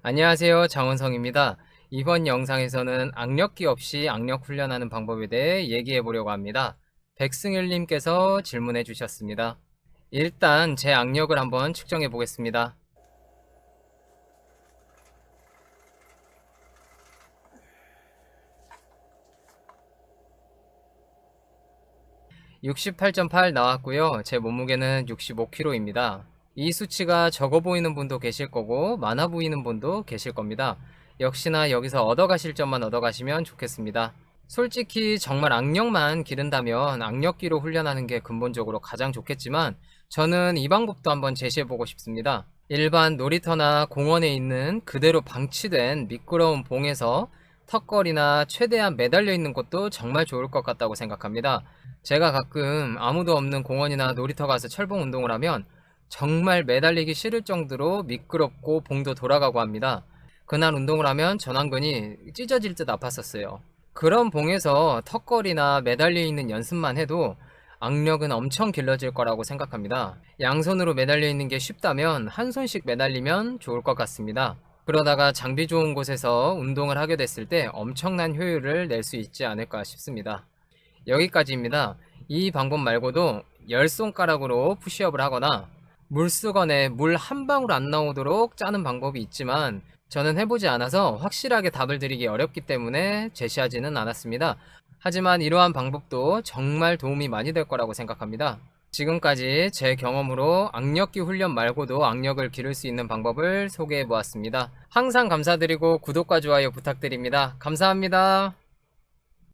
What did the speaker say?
안녕하세요. 장원성입니다. 이번 영상에서는 악력기 없이 악력 훈련하는 방법에 대해 얘기해 보려고 합니다. 백승일님께서 질문해 주셨습니다. 일단 제 악력을 한번 측정해 보겠습니다. (68.8) 나왔고요 제 몸무게는 (65kg입니다) 이 수치가 적어 보이는 분도 계실 거고 많아 보이는 분도 계실 겁니다. 역시나 여기서 얻어가실 점만 얻어가시면 좋겠습니다. 솔직히 정말 악력만 기른다면 악력기로 훈련하는 게 근본적으로 가장 좋겠지만 저는 이 방법도 한번 제시해 보고 싶습니다. 일반 놀이터나 공원에 있는 그대로 방치된 미끄러운 봉에서 턱걸이나 최대한 매달려 있는 것도 정말 좋을 것 같다고 생각합니다. 제가 가끔 아무도 없는 공원이나 놀이터 가서 철봉 운동을 하면 정말 매달리기 싫을 정도로 미끄럽고 봉도 돌아가고 합니다. 그날 운동을 하면 전완근이 찢어질 듯 아팠었어요. 그런 봉에서 턱걸이나 매달려 있는 연습만 해도 악력은 엄청 길러질 거라고 생각합니다. 양손으로 매달려 있는 게 쉽다면 한 손씩 매달리면 좋을 것 같습니다. 그러다가 장비 좋은 곳에서 운동을 하게 됐을 때 엄청난 효율을 낼 수 있지 않을까 싶습니다. 여기까지입니다. 이 방법 말고도 열 손가락으로 푸시업을 하거나 물수건에 물 한 방울 안 나오도록 짜는 방법이 있지만 저는 해보지 않아서 확실하게 답을 드리기 어렵기 때문에 제시하지는 않았습니다. 하지만 이러한 방법도 정말 도움이 많이 될 거라고 생각합니다. 지금까지 제 경험으로 악력기 훈련 말고도 악력을 기를 수 있는 방법을 소개해 보았습니다. 항상 감사드리고 구독과 좋아요 부탁드립니다. 감사합니다.